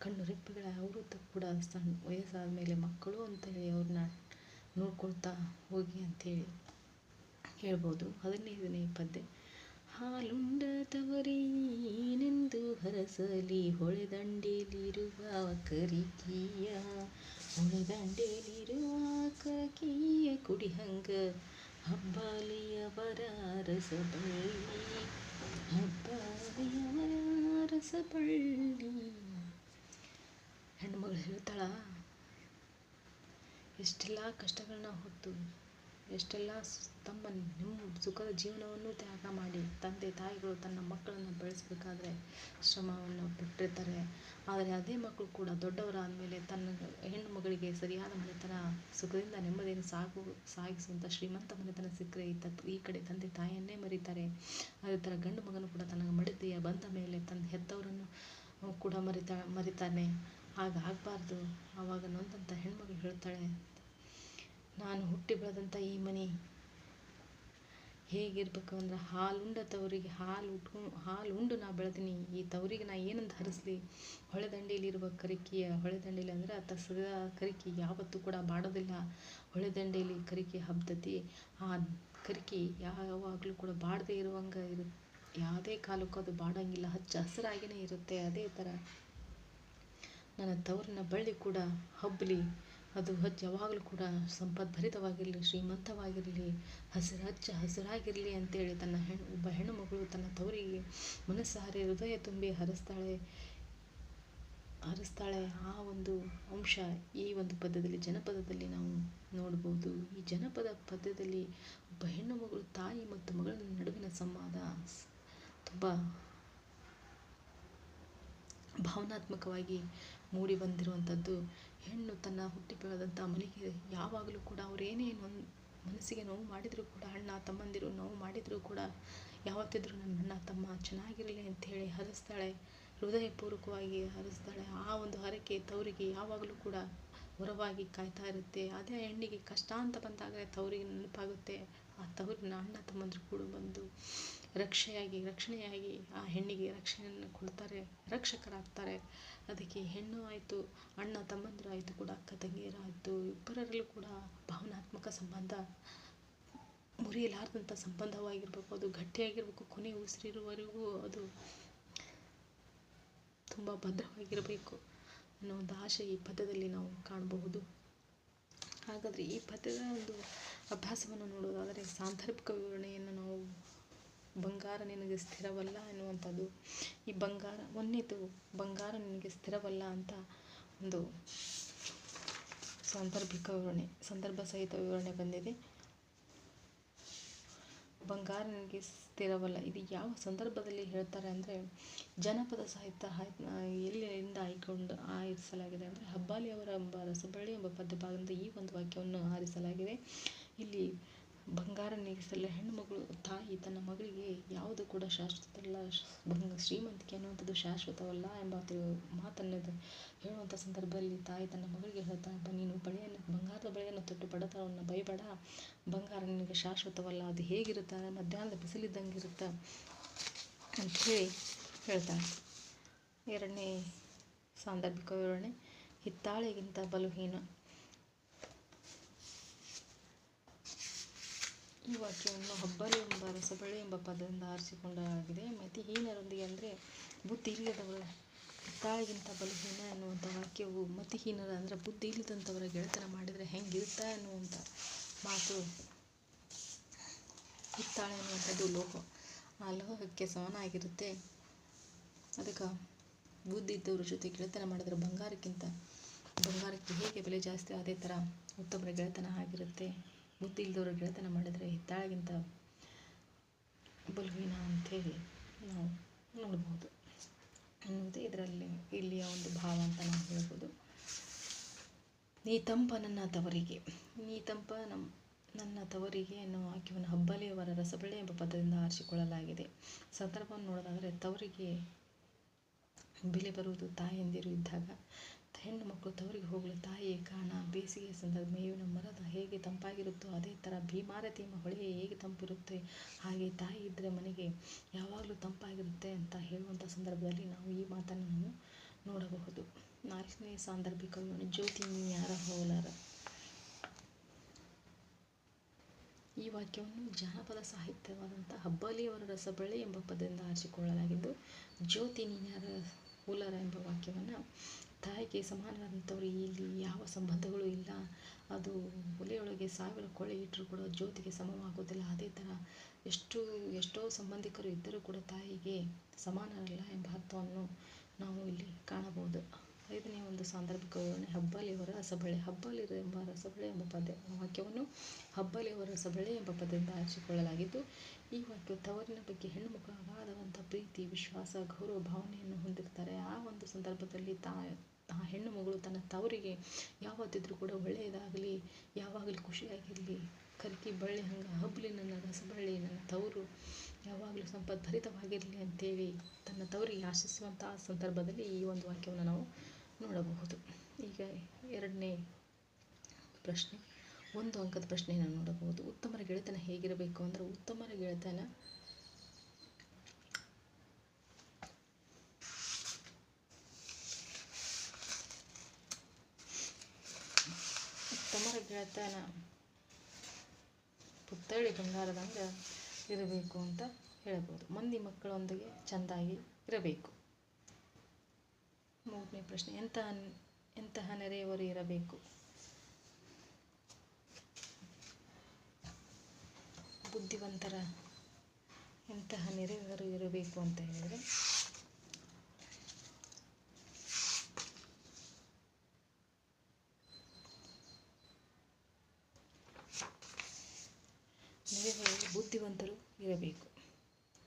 ಕಣ್ಣು ರೆಪ್ಪೆಗಳ ಅವರು ಕೂಡ ಸಣ್ಣ ವಯಸ್ಸಾದ ಮೇಲೆ ಮಕ್ಕಳು ಅಂತೇಳಿ ಅವ್ರನ್ನ ನೋಡ್ಕೊಳ್ತಾ ಹೋಗಿ ಅಂಥೇಳಿ ಹೇಳ್ಬೋದು. ಹದಿನೈದನೇ ಪದ್ಯ. ಹಾಲುಂಡದವರೇನೆಂದು ಹರಸಲಿ, ಹೊಳೆದಂಡೇಲಿರುವ ಕರಿಕೀಯ ಹೊಳೆದಂಡೇಲಿರುವ ಕರಿಕೀಯ ಕುಡಿಹಂಗ, ಹಬ್ಬಾಲಿಯವರ ರಸಬಳ್ಳಿ ಹಬ್ಬಾಲಿಯವರ ರಸಬಳ್ಳಿ. ಹೆಣ್ಮಗಳು ಹೇಳ್ತಾಳ, ಎಷ್ಟೆಲ್ಲ ಕಷ್ಟಗಳನ್ನ ಹೊತ್ತು ಎಷ್ಟೆಲ್ಲ ತಮ್ಮ ನಿಮ್ಮ ಸುಖದ ಜೀವನವನ್ನು ತ್ಯಾಗ ಮಾಡಿ ತಂದೆ ತಾಯಿಗಳು ತನ್ನ ಮಕ್ಕಳನ್ನು ಬೆಳೆಸಬೇಕಾದ್ರೆ ಶ್ರಮವನ್ನು ಪಟ್ಟಿರ್ತಾರೆ ಆದರೆ ಅದೇ ಮಕ್ಕಳು ಕೂಡ ದೊಡ್ಡವರಾದ ಮೇಲೆ ತನ್ನ ಹೆಣ್ಣು ಮಗಳಿಗೆ ಸರಿಯಾದ ಮನೆತನ, ಸುಖದಿಂದ ನೆಮ್ಮದಿಯನ್ನು ಸಾಗು ಸಾಗಿಸುವಂಥ ಶ್ರೀಮಂತ ಮನೆತನ ಸಿಕ್ಕರೆ ಈ ತತ್, ಈ ಕಡೆ ತಂದೆ ತಾಯಿಯನ್ನೇ ಮರೀತಾರೆ. ಅದೇ ಥರ ಗಂಡು ಮಗನು ಕೂಡ ತನ್ನ ಮಡದಿಯ ಬಂದ ಮೇಲೆ ತನ್ನ ಹೆತ್ತವರನ್ನು ಕೂಡ ಮರಿತಾ, ಮರಿತಾನೆ. ಹಾಗಾಗಬಾರ್ದು. ಆವಾಗ ನೊಂದಂಥ ಹೆಣ್ಮಗಳು ಹೇಳ್ತಾಳೆ ನಾನು ಹುಟ್ಟಿ ಬೆಳೆದಂಥ ಈ ಮನೆ ಹೇಗಿರ್ಬೇಕು ಅಂದ್ರೆ ಹಾಲುಂಡ ತವರಿಗೆ ಹಾಲು ಉಟ್ಕೊಂಡು ಹಾಲು ಉಂಡು ನಾ ಬೆಳೆದೀನಿ. ಈ ತವರಿಗೆ ನಾ ಏನಂತ ಹರಿಸ್ಲಿ? ಹೊಳೆದಂಡೆಯಲ್ಲಿರುವ ಕರಿಕೆಯ ಹೊಳೆದಂಡೆಯಲ್ಲಿ ಅಂದ್ರೆ ಆ ತಸದ ಕರಿಕೆ ಯಾವತ್ತೂ ಕೂಡ ಬಾಡೋದಿಲ್ಲ. ಹೊಳೆದಂಡೆಯಲ್ಲಿ ಕರಿಕೆ ಹಬ್ದತಿ. ಆ ಕರಿಕೆ ಯಾವಾಗಲೂ ಕೂಡ ಬಾಡದೇ ಇರುವಂಗೆ ಇರು, ಯಾವುದೇ ಕಾಲಕ್ಕೂ ಅದು ಬಾಡಂಗಿಲ್ಲ. ಹಚ್ಚ ಹಸಿರಾಗಿಯೇ ಇರುತ್ತೆ. ಅದೇ ಥರ ನನ್ನ ತವರಿನ ಬಳ್ಳಿ ಕೂಡ ಹಬ್ಬಲಿ ಅದು ಹಚ್ಚ ಯಾವಾಗಲೂ ಕೂಡ ಸಂಪದ್ಭರಿತವಾಗಿರಲಿ, ಶ್ರೀಮಂತವಾಗಿರಲಿ ಹಸಿರು ಹಚ್ಚ ಹಸಿರಾಗಿರಲಿ ಅಂತೇಳಿ ತನ್ನ ಹೆಣ್ಣು ಒಬ್ಬ ಹೆಣ್ಣು ಮಗಳು ತನ್ನ ತವರಿಗೆ ಮನಸ್ಸಾರಿ ಹೃದಯ ತುಂಬಿ ಹರಿಸ್ತಾಳೆ ಹರಿಸ್ತಾಳೆ ಆ ಒಂದು ಅಂಶ ಈ ಒಂದು ಪದ್ಯದಲ್ಲಿ, ಜನಪದದಲ್ಲಿ ನಾವು ನೋಡ್ಬೋದು. ಈ ಜನಪದ ಪದ್ಯದಲ್ಲಿ ಒಬ್ಬ ಹೆಣ್ಣು ಮಗಳು ತಾಯಿ ಮತ್ತು ಮಗಳ ನಡುವಿನ ಸಂವಾದ ತುಂಬ ಭಾವನಾತ್ಮಕವಾಗಿ ಮೂಡಿ ಬಂದಿರುವಂಥದ್ದು ಹೆಣ್ಣು ತನ್ನ ಹುಟ್ಟಿ ಬೆಳೆದಂಥ ಮನೆಗೆ ಯಾವಾಗಲೂ ಕೂಡ ಅವ್ರು ಏನೇ ನೊಂದ್ ಮನಸ್ಸಿಗೆ ನೋವು ಮಾಡಿದರೂ ಕೂಡ, ಅಣ್ಣ ತಮ್ಮಂದಿರು ನೋವು ಮಾಡಿದರೂ ಕೂಡ ಯಾವತ್ತಿದ್ರೂ ನನ್ನ ಅಣ್ಣ ತಮ್ಮ ಚೆನ್ನಾಗಿರಲಿ ಅಂಥೇಳಿ ಹರಿಸ್ತಾಳೆ. ಹೃದಯಪೂರ್ವಕವಾಗಿ ಹರಿಸ್ತಾಳೆ. ಆ ಒಂದು ಹರಕೆ ತವರಿಗೆ ಯಾವಾಗಲೂ ಕೂಡ ಹೊರವಾಗಿ ಕಾಯ್ತಾ ಇರುತ್ತೆ. ಅದೇ ಹೆಣ್ಣಿಗೆ ಕಷ್ಟ ಅಂತ ಬಂದಾಗ ತವರಿಗೆ ನೆನಪಾಗುತ್ತೆ. ಆ ಅಣ್ಣ ತಮ್ಮಂದ್ರು ಕೂಡ ಬಂದು ರಕ್ಷೆಯಾಗಿ, ರಕ್ಷಣೆಯಾಗಿ ಆ ಹೆಣ್ಣಿಗೆ ರಕ್ಷಣೆಯನ್ನು ಕೊಡ್ತಾರೆ, ರಕ್ಷಕರಾಗ್ತಾರೆ. ಅದಕ್ಕೆ ಹೆಣ್ಣು ಆಯಿತು, ಅಣ್ಣ ತಮ್ಮಂದಿರು ಆಯಿತು ಕೂಡ, ಅಕ್ಕ ತಂಗಿಯರಾಯಿತು ಇಬ್ಬರಲ್ಲೂ ಕೂಡ ಭಾವನಾತ್ಮಕ ಸಂಬಂಧ, ಮುರಿಯಲಾರದಂಥ ಸಂಬಂಧವಾಗಿರಬೇಕು. ಅದು ಗಟ್ಟಿಯಾಗಿರಬೇಕು, ಕೊನೆ ಉಸಿರಿರುವವರೆಗೂ ಅದು ತುಂಬ ಭದ್ರವಾಗಿರಬೇಕು ಅನ್ನೋ ಒಂದು ಆಶೆ ಈ ಪದ್ಯದಲ್ಲಿ ನಾವು ಕಾಣಬಹುದು. ಹಾಗಾದರೆ ಈ ಪದ್ಯದ ಒಂದು ಅಭ್ಯಾಸವನ್ನು ನೋಡೋದಾದರೆ ಸಾಂದರ್ಭಿಕ ವಿವರಣೆಯನ್ನು ನಾವು ಬಂಗಾರ ನಿನಗೆ ಸ್ಥಿರವಲ್ಲ ಎನ್ನುವಂಥದ್ದು. ಈ ಬಂಗಾರ ಒಂದೇದು ಬಂಗಾರ ನಿನಗೆ ಸ್ಥಿರವಲ್ಲ ಅಂತ ಒಂದು ಸಾಂದರ್ಭಿಕ ವಿವರಣೆ, ಸಂದರ್ಭ ಸಹಿತ ವಿವರಣೆ ಬಂದಿದೆ. ಬಂಗಾರ ನನಗೆ ಸ್ಥಿರವಲ್ಲ. ಇದು ಯಾವ ಸಂದರ್ಭದಲ್ಲಿ ಹೇಳ್ತಾರೆ ಅಂದರೆ, ಜನಪದ ಸಾಹಿತ್ಯ ಎಲ್ಲಿಂದ ಆಯ್ಕೊಂಡು ಆರಿಸಲಾಗಿದೆ ಅಂದರೆ, ಹಬ್ಬಾಲಿ ಅವರ ಎಂಬ ರಸಬಳ್ಳಿ ಎಂಬ ಪದ್ಯ ಭಾಗದಿಂದ ಈ ಒಂದು ವಾಕ್ಯವನ್ನು ಆರಿಸಲಾಗಿದೆ. ಇಲ್ಲಿ ಬಂಗಾರ ನೀಗಿಸಲು ಹೆಣ್ಣುಮಗಳು ತಾಯಿ ತನ್ನ ಮಗಳಿಗೆ ಯಾವುದು ಕೂಡ ಶಾಶ್ವತವಲ್ಲ ಬಂಗ ಶ್ರೀಮಂತಿಕೆ ಅನ್ನುವಂಥದ್ದು ಶಾಶ್ವತವಲ್ಲ ಎಂಬ ಮಾತನ್ನು ಹೇಳುವಂಥ ಸಂದರ್ಭದಲ್ಲಿ ತಾಯಿ ತನ್ನ ಮಗಳಿಗೆ ಹೇಳ್ತಾ "ಬ ನೀನು ಬಳೆಯನ್ನು, ಬಂಗಾರದ ಬಳೆಯನ್ನು ತೊಟ್ಟು ಬಡತನವನ್ನು ಬೈಬೇಡ. ಬಂಗಾರ ನಿನಗೆ ಶಾಶ್ವತವಲ್ಲ, ಅದು ಹೇಗಿರುತ್ತೆ? ಮಧ್ಯಾಹ್ನದ ಬಿಸಿಲಿದ್ದಂಗೆ ಇರುತ್ತೆ. ಅಂಥೇಳಿ ಹೇಳ್ತಾಳೆ. ಎರಡನೇ ಸಾಂದರ್ಭಿಕ ವಿವರಣೆ, ಹಿತ್ತಾಳೆಗಿಂತ ಬಲುಹೀನ. ಈ ವಾಕ್ಯವನ್ನು ಹಬ್ಬಲಿ ಎಂಬ ರಸಬಳ್ಳಿ ಎಂಬ ಪದದಿಂದ ಆರಿಸಿಕೊಂಡಾಗಿದೆ. ಮತಿಹೀನರೊಂದಿಗೆ ಅಂದರೆ ಬುದ್ಧಿ ಇಲ್ಲದವರು ಹಿತ್ತಾಳೆಗಿಂತ ಬಲಹೀನ ಎನ್ನುವಂಥ ವಾಕ್ಯವು ಮತಿಹೀನರ ಅಂದರೆ ಬುದ್ಧಿ ಇಲ್ಲದಂಥವರ ಗೆಳೆತನ ಮಾಡಿದರೆ ಹೆಂಗಿರುತ್ತಾ ಎನ್ನುವಂಥ ಮಾತು ಹಿತ್ತಾಳೆ ಅನ್ನುವಂಥದ್ದು ಲೋಹ. ಆ ಲೋಹಕ್ಕೆ ಸಮನಾಗಿರುತ್ತೆ. ಅದಕ್ಕೆ ಬುದ್ಧಿ ಇದ್ದವ್ರ ಜೊತೆ ಗೆಳೆತನ ಮಾಡಿದರೆ ಬಂಗಾರಕ್ಕಿಂತ ಬಂಗಾರಕ್ಕೆ ಹೇಗೆ ಬೆಲೆ ಜಾಸ್ತಿ ಅದೇ ಥರ ಉತ್ತಮರ ಗೆಳೆತನ ಆಗಿರುತ್ತೆ. ಬುದ್ಧಿ ಇಲ್ಲದವ್ರ ಗೆಳೆತನ ಮಾಡಿದರೆ ಹಿತ್ತಾಳಗಿಂತ ಬಲಹೀನ ಅಂಥೇಳಿ ನಾವು ನೋಡ್ಬೋದು. ಅನ್ನೋದು ಇದರಲ್ಲಿ ಇಲ್ಲಿಯ ಒಂದು ಭಾವ ಅಂತ ನಾವು ಹೇಳ್ಬೋದು. ನೀ ತಂಪ ನನ್ನ ತವರಿಗೆ. ನೀ ತಂಪ ನಮ್ಮ ನನ್ನ ತವರಿಗೆ ಎನ್ನುವ ವಾಕ್ಯವನ್ನು ಹಬ್ಬಲೆಯವರ ರಸಬಳ್ಳಿ ಎಂಬ ಪದದಿಂದ ಆರಿಸಿಕೊಳ್ಳಲಾಗಿದೆ. ಸಂದರ್ಭವನ್ನು ನೋಡೋದಾದರೆ, ತವರಿಗೆ ಬೆಲೆ ಬರುವುದು ತಾಯಂದಿರು ಇದ್ದಾಗ ಹೆಣ್ಣು ಮಕ್ಕಳು ತವರಿಗೆ ಹೋಗಲು ತಾಯಿಯೇ ಕಾರಣ. ಬೇಸಿಗೆಯ ಸಂದರ್ಭ ಮೇವಿನ ಮರದ ಹೇಗೆ ತಂಪಾಗಿರುತ್ತೋ ಅದೇ ಥರ ಭೀಮಾರತಿ ಎಂಬ ಹೊಳೆ ಹೇಗೆ ತಂಪಿರುತ್ತೆ? ಹಾಗೆ ತಾಯಿ ಇದ್ದರೆ ಮನೆಗೆ ಯಾವಾಗಲೂ ತಂಪಾಗಿರುತ್ತೆ ಅಂತ ಹೇಳುವಂಥ ಸಂದರ್ಭದಲ್ಲಿ ನಾವು ಈ ಮಾತನ್ನು ನೋಡಬಹುದು. ನಾಲ್ಕನೇ ಸಾಂದರ್ಭಿಕ ಜ್ಯೋತಿ ನೀಯಾರ ಹೋಲಾರ. ಈ ವಾಕ್ಯವನ್ನು ಜಾನಪದ ಸಾಹಿತ್ಯವಾದಂಥ ಹಬ್ಬಲಿಯವರ ರಸಬಳ್ಳಿ ಎಂಬ ಪದದಿಂದ ಆರಿಸಿಕೊಳ್ಳಲಾಗಿದ್ದು, ಜ್ಯೋತಿ ನೀನ್ಯಾರ ಹೋಲಾರ ಎಂಬ ವಾಕ್ಯವನ್ನು ತಾಯಿಗೆ ಸಮಾನವಾದಂಥವ್ರು ಇಲ್ಲಿ ಯಾವ ಸಂಬಂಧಗಳು ಇಲ್ಲ. ಅದು ಒಲೆಯೊಳಗೆ ಸಾವಿರ ಕೊಳೆ ಇಟ್ಟರೂ ಕೂಡ ಜ್ಯೋತಿಗೆ ಸಮವಾಗೋದಿಲ್ಲ ಅದೇ ಥರ ಎಷ್ಟು, ಎಷ್ಟೋ ಸಂಬಂಧಿಕರು ಇದ್ದರೂ ಕೂಡ ತಾಯಿಗೆ ಸಮಾನರಲ್ಲ ಎಂಬ ಅರ್ಥವನ್ನು ನಾವು ಇಲ್ಲಿ ಕಾಣಬಹುದು. ಐದನೇ ಒಂದು ಸಾಂದರ್ಭಿಕ ವಿವರಣೆ ಹಬ್ಬಲಿಯವರ ರಸಬಳೆ. ಹಬ್ಬಲಿ ಎಂಬ ರಸಬಳೆ ಎಂಬ ಪದ ವಾಕ್ಯವನ್ನು ಹಬ್ಬಲಿಯವರ ರಸಬಳೆ ಎಂಬ ಪದದಿಂದ ಆರಿಸಿಕೊಳ್ಳಲಾಗಿದ್ದು, ಈ ವಾಕ್ಯವು ತವರಿನ ಬಗ್ಗೆ ಹೆಣ್ಣು ಪ್ರೀತಿ, ವಿಶ್ವಾಸ, ಗೌರವ, ಭಾವನೆಯನ್ನು ಹೊಂದಿರ್ತಾರೆ ಆ ಒಂದು ಸಂದರ್ಭದಲ್ಲಿ ತಾ ಆ ಹೆಣ್ಣು ಮಗಳು ತನ್ನ ತವರಿಗೆ ಯಾವತ್ತಿದ್ರೂ ಕೂಡ ಒಳ್ಳೆಯದಾಗಲಿ, ಯಾವಾಗಲೂ ಖುಷಿಯಾಗಿರಲಿ, ಕರ್ಕಿ ಬಳ್ಳಿ ಹಂಗೆ, ಹಬ್ಬಲಿ ನನ್ನ ರಸಬಳ್ಳಿ ನನ್ನ ತವರು, ಯಾವಾಗಲೂ ಸಂಪದ್ಭರಿತವಾಗಿರಲಿ ಅಂತೇಳಿ ತನ್ನ ತವರಿಗೆ ಆಶಿಸುವಂಥ ಸಂದರ್ಭದಲ್ಲಿ ಈ ಒಂದು ವಾಕ್ಯವನ್ನು ನಾವು ನೋಡಬಹುದು. ಈಗ ಎರಡನೇ ಪ್ರಶ್ನೆ, ಒಂದು ಅಂಕದ ಪ್ರಶ್ನೆಯನ್ನು ನೋಡಬಹುದು. ಉತ್ತಮರ ಗೆಳೆತನ ಹೇಗಿರಬೇಕು ಅಂದರೆ ಉತ್ತಮರ ಗೆಳೆತನ ಉತ್ತಮರ ಗೆಳೆತನ ಪುತ್ಥಳಿ ಬಂಗಾರದಂಗೆ ಇರಬೇಕು ಅಂತ ಹೇಳ್ಬೋದು. ಮಂದಿ ಮಕ್ಕಳೊಂದಿಗೆ ಚೆಂದಾಗಿ ಇರಬೇಕು. ಪ್ರಶ್ನೆ. ಎಂತಹ ಎಂತಹ ನೆರೆಯವರು ಇರಬೇಕು? ಬುದ್ಧಿವಂತರ ಎಂತಹ ನೆರೆಯವರು ಇರಬೇಕು ಅಂತ ಹೇಳಿದರೆ ನೆರೆಯವರು ಬುದ್ಧಿವಂತರು ಇರಬೇಕು.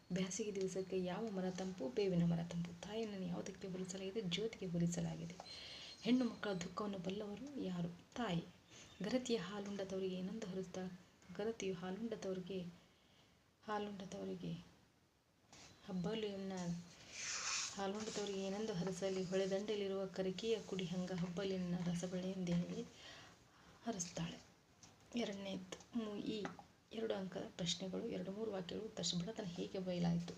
ಬೇಸಿಗೆ ದಿವಸಕ್ಕೆ ಯಾವ ಮರ ತಂಪು? ಬೇವಿನ ಮರ ತಂಪು. ತಾಯಿಯನ್ನು ಯಾವುದಕ್ಕೆ ಹೋಲಿಸಲಾಗಿದೆ? ಜ್ಯೋತಿಗೆ ಹೋಲಿಸಲಾಗಿದೆ. ಹೆಣ್ಣು ಮಕ್ಕಳ ದುಃಖವನ್ನು ಬಲ್ಲವರು ಯಾರು? ತಾಯಿ. ಗರತಿಯ ಹಾಲುಂಡದವರಿಗೆ ಏನಂದ ಹರಿಸ್ತಾ, ಗರತಿಯು ಹಾಲುಂಡದವರಿಗೆ ಹಾಲುಂಡದವರಿಗೆ, ಹಬ್ಬಲಿಯನ್ನು, ಹಾಲುಂಡದವರಿಗೆ ಏನೆಂದು ಹರಸಲಿ? ಹೊಳೆದಂಡೆಯಲ್ಲಿರುವ ಕರಿಕೆಯ ಕುಡಿ ಹಂಗ ಹಬ್ಬಲಿನ ಹೇಳಿ ಹರಿಸ್ತಾಳೆ. ಎರಡನೇದು ಈ ಎರಡು ಅಂಕದ ಪ್ರಶ್ನೆಗಳು, ಎರಡು ಮೂರು ವಾಕ್ಯಗಳು ಉತ್ತರಿಸಿ ಬಡತನ ಹೇಗೆ ಬಯಲಾಯಿತು.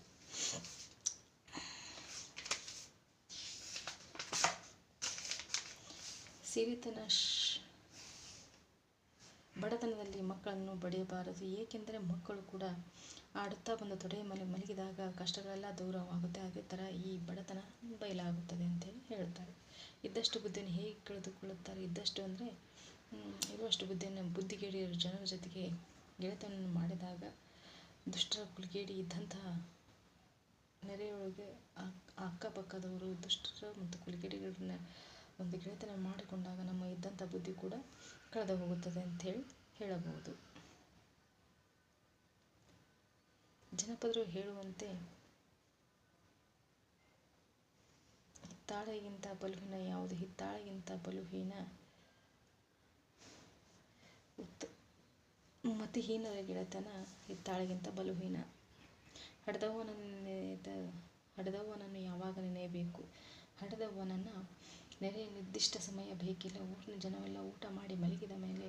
ಸಿರಿತನ ಬಡತನದಲ್ಲಿ ಮಕ್ಕಳನ್ನು ಬಡಿಯಬಾರದು, ಏಕೆಂದರೆ ಮಕ್ಕಳು ಕೂಡ ಆಡುತ್ತಾ ಬಂದು ತೊಡೆ ಮೇಲೆ ಮಲಗಿದಾಗ ಕಷ್ಟಗಳೆಲ್ಲ ದೂರವಾಗುತ್ತೆ ಅದೇ ಥರ ಈ ಬಡತನ ಬಯಲಾಗುತ್ತದೆ ಅಂತೇಳಿ ಹೇಳ್ತಾರೆ. ಇದ್ದಷ್ಟು ಬುದ್ಧಿಯನ್ನು ಹೇಗೆ ಕಳೆದುಕೊಳ್ಳುತ್ತಾರೆ? ಇದ್ದಷ್ಟು ಅಂದರೆ ಇರುವಷ್ಟು ಬುದ್ಧಿಯನ್ನು ಬುದ್ಧಿಗೇಡಿಯರು ಜನರ ಜೊತೆಗೆ ಗೆಳೆತನವನ್ನು ಮಾಡಿದಾಗ ದುಷ್ಟರ ಕುಲಿಗೇಡಿ ಇದ್ದಂತಹ ನೆರೆಯೊಳಗೆ ಅಕ್ಕಪಕ್ಕದವರು ದುಷ್ಟರ ಮತ್ತು ಕುಲಿಗೇಡಿಗಳನ್ನ ಒಂದು ಗೆಳೆತನ ಮಾಡಿಕೊಂಡಾಗ ನಮ್ಮ ಇದ್ದಂಥ ಬುದ್ಧಿ ಕೂಡ ಕಳೆದು ಹೋಗುತ್ತದೆ ಅಂಥೇಳಿ ಹೇಳಬಹುದು. ಜನಪದರು ಹೇಳುವಂತೆ ಹಿತ್ತಾಳೆಗಿಂತ ಬಲುಹಿನ ಯಾವುದು? ಹಿತ್ತಾಳೆಗಿಂತ ಬಲುಹೀನ ಉತ್ ಹೀನರ ಗೆಳೆತನ ಹಿತ್ತಾಳೆಗಿಂತ ಬಲುಹೀನ. ನೆನೆದ ಹಡೆದವನನ್ನು ಯಾವಾಗ ನೆನೆಯಬೇಕು? ಹಡೆದವನನ್ನು ನೆರೆಯ ನಿರ್ದಿಷ್ಟ ಸಮಯ ಬೇಕಿಲ್ಲ, ಊರಿನ ಜನವೆಲ್ಲ ಊಟ ಮಾಡಿ ಮಲಗಿದ ಮೇಲೆ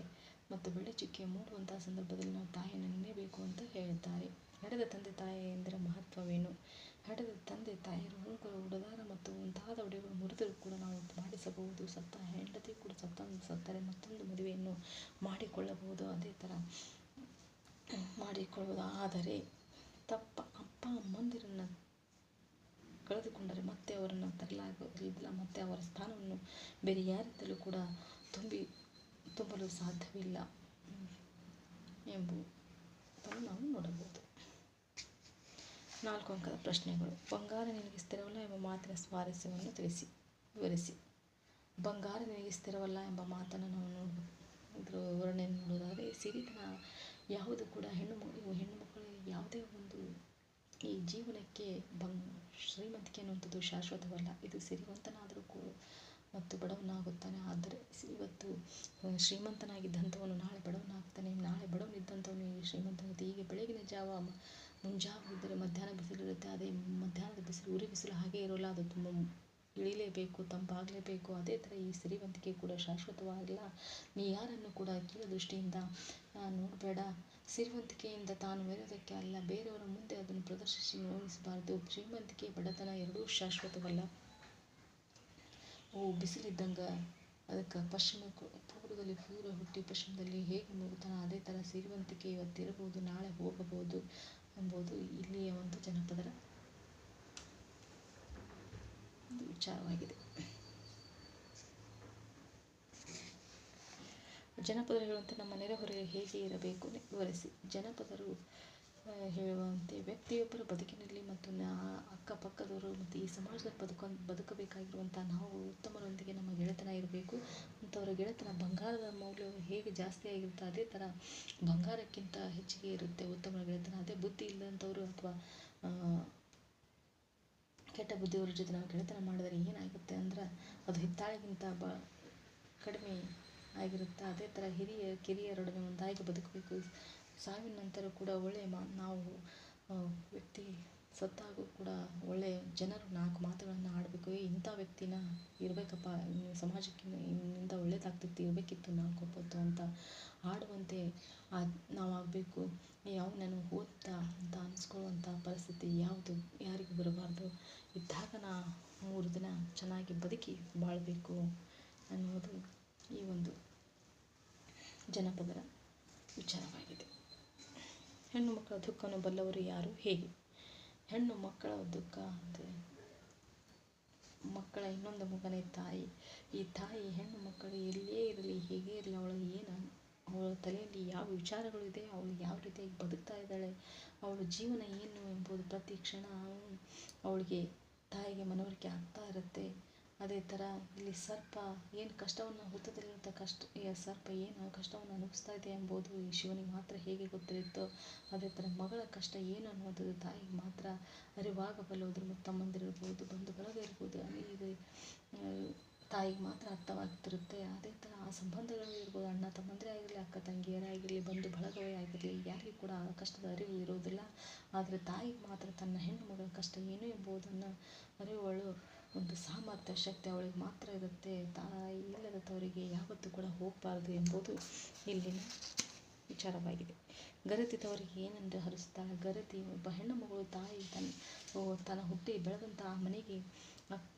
ಮತ್ತು ಬೆಳ್ಳಿಚುಕ್ಕೆ ಮೂಡುವಂತಹ ಸಂದರ್ಭದಲ್ಲಿ ನಾವು ತಾಯಿಯನ್ನು ನೆನೆಯಬೇಕು ಅಂತ ಹೇಳುತ್ತಾರೆ. ಹಡೆದ ತಂದೆ ತಾಯಿಯಂದರ ಮಹತ್ವವೇನು? ಹಡೆದ ತಂದೆ ತಾಯಿಯರು ಉಂಗುರ ಉಡದಾರ ಮತ್ತು ಮುಂತಾದ ಒಡೆಗಳು ಮುರಿದರೂ ಕೂಡ ನಾವು ಮಾಡಿಸಬಹುದು. ಸತ್ತ ಹೆಂಡತಿ ಕೂಡ ಸತ್ತ ಸತ್ತರೆ, ಮತ್ತೊಂದು ಮದುವೆಯನ್ನು ಮಾಡಿಕೊಳ್ಳಬಹುದು. ಅದೇ ಥರ ಮಾಡಿಕೊಳ್ಳಬಹುದು. ಆದರೆ ತಪ್ಪ, ಅಪ್ಪ, ಅಮ್ಮಂದಿರನ್ನು ಕಳೆದುಕೊಂಡರೆ ಮತ್ತೆ ಅವರನ್ನು ತರಲಾಗುವುದಿಲ್ಲ ಮತ್ತೆ ಅವರ ಸ್ಥಾನವನ್ನು ಬೇರೆ ಯಾರಿಂದಲೂ ಕೂಡ ತುಂಬಿ, ತುಂಬಲು ಸಾಧ್ಯವಿಲ್ಲ ಎಂಬುದನ್ನು ನಾವು ನೋಡಬಹುದು. ನಾಲ್ಕು ಅಂಕದ ಪ್ರಶ್ನೆಗಳು. ಬಂಗಾರ ನಿನಗೆ ಸ್ಥಿರವಲ್ಲ ಎಂಬ ಮಾತಿನ ಸ್ವಾರಸ್ಯವನ್ನು ತಿಳಿಸಿ, ವಿವರಿಸಿ. ಬಂಗಾರ ನಿನಗೆ ಸ್ಥಿರವಲ್ಲ ಎಂಬ ಮಾತನ್ನು ನಾವು ನೋಡಬಹುದು ಇದರ ನೋಡೋದಾದರೆ, ಸಿರಿತನ ಯಾವುದು ಕೂಡ ಹೆಣ್ಣು ಮಕ್ಕಳು ಹೆಣ್ಣು ಮಕ್ಕಳಿಗೆ ಯಾವುದೇ ಒಂದು ಈ ಜೀವನಕ್ಕೆ ಬಂಗ್, ಶ್ರೀಮಂತಿಕೆ ಅನ್ನುವಂಥದ್ದು ಶಾಶ್ವತವಲ್ಲ. ಇದು ಸಿರಿವಂತನಾದರೂ ಕೂಡ ಮತ್ತು ಬಡವನಾಗುತ್ತಾನೆ. ಆದರೆ ಇವತ್ತು ಶ್ರೀಮಂತನಾಗಿದ್ದಂಥವನು ನಾಳೆ ಬಡವನಾಗ್ತಾನೆ. ನಾಳೆ ಬಡವನಿದ್ದಂಥವನು ಶ್ರೀಮಂತನಾಗುತ್ತೆ ಹೀಗೆ ಬೆಳಗಿನ ಜಾವ ಮುಂಜಾವು ಇದ್ದರೆ ಮಧ್ಯಾಹ್ನ ಬಿಸಿಲಿರುತ್ತೆ, ಅದೇ ಮಧ್ಯಾಹ್ನದ ಬಿಸಿಲು ಉರಿ ಬಿಸಿಲು ಹಾಗೆ ಇರೋಲ್ಲ, ಅದು ತುಂಬ ಇಳಿಲೇಬೇಕು, ತಂಪಾಗಲೇಬೇಕು. ಅದೇ ಥರ ಈ ಸಿರಿವಂತಿಕೆ ಕೂಡ ಶಾಶ್ವತವಾಗಿಲ್ಲ. ನೀ ಯಾರನ್ನು ಕೂಡ ಕೀಳು ದೃಷ್ಟಿಯಿಂದ ನೋಡಬೇಡ. ಸಿರಿವಂತಿಕೆಯಿಂದ ತಾನು ಮೆರೆಯೋದಕ್ಕೆ ಅಲ್ಲ, ಬೇರೆಯವರ ಮುಂದೆ ಅದನ್ನು ಪ್ರದರ್ಶಿಸಿ ನೋಡಿಸಬಾರ್ದು ಶ್ರೀಮಂತಿಕೆ ಬಡತನ ಎರಡೂ ಶಾಶ್ವತವಲ್ಲ. ಓ, ಬಿಸಿಲಿದ್ದಂಗೆ, ಅದಕ್ಕೆ ಪಶ್ಚಿಮ ಪೂರ್ವದಲ್ಲಿ ಪೂರ್ವ ಹುಟ್ಟಿ ಪಶ್ಚಿಮದಲ್ಲಿ ಹೇಗೆ ಮುಗುತ್ತಾನೋ ಅದೇ ಥರ ಸಿರಿವಂತಿಕೆ ಇವತ್ತಿರಬಹುದು, ನಾಳೆ ಹೋಗಬಹುದು. ಎಂಬುದು ಇಲ್ಲಿಯ ಒಂದು ಜನಪದರ ಒಂದು ವಿಚಾರವಾಗಿದೆ. ಜನಪದಗಳು ನಮ್ಮ ನೆರೆಹೊರೆ ಹೇಗೆ ಇರಬೇಕು ವಿವರಿಸಿ. ಜನಪದರು ಹೇಳುವಂತೆ ವ್ಯಕ್ತಿಯೊಬ್ಬರ ಬದುಕಿನಲ್ಲಿ ಮತ್ತು ಅಕ್ಕಪಕ್ಕದವರು ಮತ್ತು ಈ ಸಮಾಜದಲ್ಲಿ ಬದುಕ, ಬದುಕಬೇಕಾಗಿರುವಂಥ ನಾವು ಉತ್ತಮರೊಂದಿಗೆ ನಮ್ಮ ಗೆಳೆತನ ಇರಬೇಕು. ಅವರ ಗೆಳೆತನ ಬಂಗಾರದ ಮೌಲ್ಯ ಹೇಗೆ ಜಾಸ್ತಿ ಆಗಿರುತ್ತೆ, ಅದೇ ಥರ ಬಂಗಾರಕ್ಕಿಂತ ಹೆಚ್ಚಿಗೆ ಇರುತ್ತೆ ಉತ್ತಮರ ಗೆಳೆತನ. ಅದೇ ಬುದ್ಧಿ ಇಲ್ಲದಂಥವ್ರು ಅಥವಾ ಕೆಟ್ಟ ಬುದ್ಧಿಯವರ ಜೊತೆ ನಾವು ಗೆಳೆತನ ಮಾಡಿದರೆ ಏನಾಗುತ್ತೆ ಅಂದ್ರೆ ಅದು ಹಿತ್ತಾಳೆಗಿಂತ ಬ, ಕಡಿಮೆ ಆಗಿರುತ್ತೆ. ಅದೇ ಥರ ಹಿರಿಯ, ಕಿರಿಯರೊಡನೆ ಒಂದಾಗಿ ಬದುಕಬೇಕು. ಸಾವಿನ ನಂತರ ಕೂಡ ಒಳ್ಳೆಯ ಮಾ, ನಾವು ವ್ಯಕ್ತಿ ಸತ್ತಾಗೂ ಕೂಡ ಒಳ್ಳೆಯ ಜನರು ನಾಲ್ಕು ಮಾತುಗಳನ್ನು ಆಡಬೇಕು. ಏ, ಇಂಥ ವ್ಯಕ್ತಿನ ಇರಬೇಕಪ್ಪ. ಸಮಾಜಕ್ಕೆ ಇನ್ನಿಂದ ಒಳ್ಳೇದಾಗ್ತಿತ್ತು, ಇರಬೇಕಿತ್ತು ನಾಲ್ಕು ಒಪ್ಪತ್ತು ಅಂತ ಆಡುವಂತೆ ನಾವು ಆಗಬೇಕು ಯಾವ ನಾನು ಹೋದ ಅಂತ ಅನ್ನಿಸ್ಕೊಳ್ಳುವಂಥ ಪರಿಸ್ಥಿತಿ ಯಾವುದು? ಯಾರಿಗೂ ಬರಬಾರ್ದು. ಇದ್ದಾಗ ನಾ ಮೂರು ದಿನ ಚೆನ್ನಾಗಿ ಬದುಕಿ ಬಾಳಬೇಕು ಅನ್ನೋದು ಈ ಒಂದು ಜನಪದರ ವಿಚಾರವಾಗಿದೆ. ಹೆಣ್ಣು ಮಕ್ಕಳ ದುಃಖವನ್ನು ಬಲ್ಲವರು ಯಾರು? ಹೇಗೆ? ಹೆಣ್ಣು ಮಕ್ಕಳ ದುಃಖ ಅಂದರೆ ಮಕ್ಕಳ ಇನ್ನೊಂದು ಮಗನೇ ತಾಯಿ. ಈ ತಾಯಿ ಹೆಣ್ಣು ಮಕ್ಕಳು ಎಲ್ಲೇ ಇರಲಿ, ಹೇಗೆ ಇರಲಿ, ಅವಳು ಏನು ಅವಳ ತಲೆಯಲ್ಲಿ ಯಾವ ವಿಚಾರಗಳು ಇದೆ, ಅವಳು ಯಾವ ರೀತಿಯಾಗಿ ಬದುಕ್ತಾ ಇದ್ದಾಳೆ, ಅವಳ ಜೀವನ ಏನು ಎಂಬುದು ಪ್ರತಿ ಕ್ಷಣ ಅವಳಿಗೆ ತಾಯಿಗೆ ಮನವರಿಕೆ ಆಗ್ತಾ ಇರುತ್ತೆ. ಅದೇ ಥರ ಇಲ್ಲಿ ಸರ್ಪ ಏನು ಕಷ್ಟವನ್ನು ಹುತ್ತದಲ್ಲಿರುವಂಥ ಕಷ್ಟ, ಈ ಸರ್ಪ ಏನು ಕಷ್ಟವನ್ನು ಅನುಭವಿಸ್ತಾ ಇದೆ ಎಂಬುದು ಈ ಶಿವನಿಗೆ ಮಾತ್ರ ಹೇಗೆ ಗೊತ್ತಿರುತ್ತೋ ಅದೇ ಥರ ಮಗಳ ಕಷ್ಟ ಏನು ಅನ್ನೋದು ತಾಯಿಗೆ ಮಾತ್ರ ಅರಿವಾಗಬಲ್ಲೋದ್ರ ಮತ್ತು ತಮ್ಮಂದಿರಿರ್ಬೋದು ಬಂಧು ಬಳಗ ಇರ್ಬೋದು ಇದು ತಾಯಿಗೆ ಮಾತ್ರ ಅರ್ಥವಾಗ್ತಿರುತ್ತೆ. ಅದೇ ಥರ ಆ ಸಂಬಂಧಗಳು ಇರ್ಬೋದು, ಅಣ್ಣ ತಮ್ಮಂದಿರೇ ಆಗಿರಲಿ, ಅಕ್ಕ ತಂಗಿಯರೇ ಆಗಿರಲಿ, ಬಂಧು ಬಳಗವೇ ಆಗಿರಲಿ, ಯಾರಿಗೂ ಕೂಡ ಆ ಕಷ್ಟದ ಅರಿವು ಇರೋದಿಲ್ಲ ಆದರೆ ತಾಯಿಗೆ ಮಾತ್ರ ತನ್ನ ಹೆಣ್ಣು ಮಗಳ ಕಷ್ಟ ಏನು ಎಂಬುದನ್ನು ಅರಿವಳು ಒಂದು ಸಾಮರ್ಥ್ಯ ಶಕ್ತಿ ಅವಳಿಗೆ ಮಾತ್ರ ಇರುತ್ತೆ. ತಾಯಿ ಇಲ್ಲದ ತವರಿಗೆ ಯಾವತ್ತೂ ಕೂಡ ಹೋಗಬಾರ್ದು ಎಂಬುದು ಇಲ್ಲಿನ ವಿಚಾರವಾಗಿದೆ. ಗರತಿ ತವರಿಗೆ ಏನೆಂದು ಹರಿಸ್ತಾಳೆ ಗರತಿ ಒಬ್ಬ ಹೆಣ್ಣು ಮಗಳು ತಾಯಿ ತನ್ನ ತನ್ನ ಹುಟ್ಟಿ ಬೆಳೆದಂಥ ಆ ಮನೆಗೆ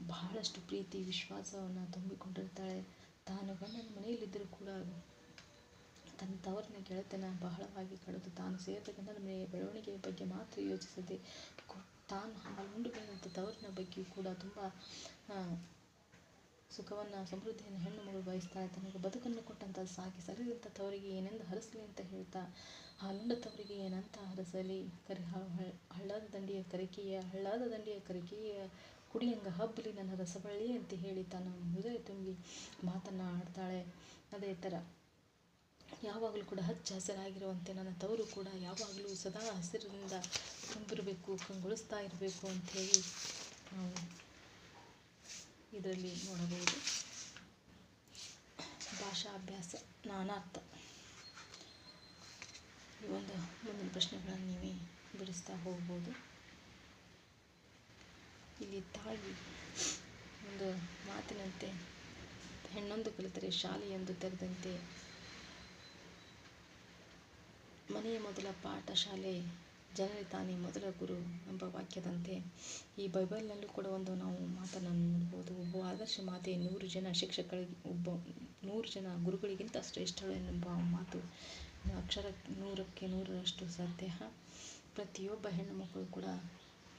ಬಹಳಷ್ಟು ಪ್ರೀತಿ, ವಿಶ್ವಾಸವನ್ನು ತುಂಬಿಕೊಂಡಿರ್ತಾಳೆ. ತಾನು ಗಂಡನ ಮನೆಯಲ್ಲಿದ್ದರೂ ಕೂಡ ತನ್ನ ತವರಿನ ಗೆಳೆತನ ಬಹಳವಾಗಿ ಕಳೆದು ತಾನು ಸೇರಿದ ಗಂಡನ ಮನೆಯ ಬೆಳವಣಿಗೆಯ ಬಗ್ಗೆ ಮಾತ್ರ ಯೋಚಿಸದೆ ತಾನು ಹಾಲುಂಡು ಬೆಳೆದಂಥ ತವರಿನ ಬಗ್ಗೆಯೂ ಕೂಡ ತುಂಬ ಸುಖವನ್ನು, ಸಮೃದ್ಧಿಯನ್ನು ಹೆಣ್ಣು ಮಗಳು ಬಯಸ್ತಾಳೆ ತನಗೆ ಬದುಕನ್ನು ಕೊಟ್ಟಂಥ ಸಾಕಿ ಸರಿದಂಥ ತವರಿಗೆ ಏನೆಂದು ಹರಸಲಿ ಅಂತ ಹೇಳ್ತಾ ಹಾಲುಂಡ ತವರಿಗೆ ಏನಂತ ಹರಸಲಿ? ಕರಿ ಹಳ್ಳದ ದಂಡಿಯ ಕರಿಕೆಯ, ಹಳ್ಳದ ದಂಡಿಯ ಕರಿಕೆಯ ಕುಡಿಯಂಗ ಹಬ್ಬಲಿ ನನ್ನ ರಸಬಳ್ಳಿ ಅಂತ ಹೇಳಿ ತಾನು ಹೃದಯ ತುಂಬಿ ಮಾತನ್ನು ಆಡ್ತಾಳೆ ಅದೇ ಥರ ಯಾವಾಗಲೂ ಕೂಡ ಹಚ್ಚ ಹಸಿರಾಗಿರುವಂತೆ ನನ್ನ ತವರು ಕೂಡ ಯಾವಾಗಲೂ ಸದಾ ಹಸಿರಿನಿಂದ ತುಂಬಿರಬೇಕು, ಕಂಗೊಳಿಸ್ತಾ ಇರಬೇಕು ಅಂಥೇಳಿ ನಾವು ಇದರಲ್ಲಿ ನೋಡಬಹುದು. ಭಾಷಾ ಅಭ್ಯಾಸ ನಾನಾರ್ಥ. ಈ ಒಂದು ಮುಂದಿನ ಪ್ರಶ್ನೆಗಳನ್ನು ನೀವೇ ಬಿಡಿಸ್ತಾ ಹೋಗ್ಬೋದು. ಇಲ್ಲಿ ತಾಯಿ ಒಂದು ಮಾತಿನಂತೆ, ಹೆಣ್ಣೊಂದು ಕಲಿತರೆ ಶಾಲೆಯೊಂದು ತೆರೆದಂತೆ ಮನೆಯ ಮೊದಲ ಪಾಠ ಶಾಲೆ ಜನರೇ ತಾನೇ ಮೊದಲ ಗುರು ಎಂಬ ವಾಕ್ಯದಂತೆ ಈ ಬೈಬಲ್ನಲ್ಲೂ ಕೂಡ ಒಂದು ನಾವು ಮಾತನ್ನು ನೋಡ್ಬೋದು. ಒಬ್ಬ ಆದರ್ಶ ಮಾತೆ ನೂರು ಜನ ಶಿಕ್ಷಕರಿಗೆ, ಒಬ್ಬ ನೂರು ಜನ ಗುರುಗಳಿಗಿಂತ ಶ್ರೇಷ್ಠಳು ಎನ್ನುವ ಮಾತು ಅಕ್ಷರ ನೂರಕ್ಕೆ ನೂರರಷ್ಟು ಸತ್ಯ. ಪ್ರತಿಯೊಬ್ಬ ಹೆಣ್ಣು ಮಕ್ಕಳು ಕೂಡ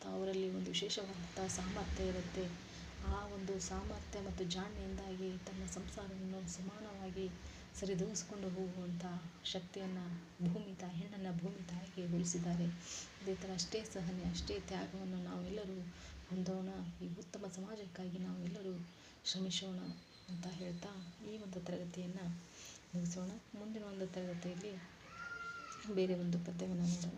ಅವರಲ್ಲಿ ಒಂದು ವಿಶೇಷವಾದಂಥ ಸಾಮರ್ಥ್ಯ ಇರುತ್ತೆ. ಆ ಒಂದು ಸಾಮರ್ಥ್ಯ ಮತ್ತು ಜಾಣ್ಮೆಯಿಂದಾಗಿ ತನ್ನ ಸಂಸಾರವನ್ನು ಸಮಾನವಾಗಿ ಸರಿದೂಗಿಸ್ಕೊಂಡು ಹೋಗುವಂಥ ಶಕ್ತಿಯನ್ನು ಭೂಮಿ ತಾಯಿ, ಹೆಣ್ಣನ್ನು ಭೂಮಿ ತಾಯಿಗೆ ಹೋಲಿಸಿದ್ದಾರೆ ಅದೇ ಥರ ಅಷ್ಟೇ ಸಹನೆ, ಅಷ್ಟೇ ತ್ಯಾಗವನ್ನು ನಾವೆಲ್ಲರೂ ಹೊಂದೋಣ. ಈ ಉತ್ತಮ ಸಮಾಜಕ್ಕಾಗಿ ನಾವೆಲ್ಲರೂ ಶ್ರಮಿಸೋಣ ಅಂತ ಹೇಳ್ತಾ ಈ ಒಂದು ತರಗತಿಯನ್ನು ಮುಗಿಸೋಣ. ಮುಂದಿನ ಒಂದು ತರಗತಿಯಲ್ಲಿ ಬೇರೆ ಒಂದು ಪದ್ಯವನ್ನು ನೋಡೋಣ.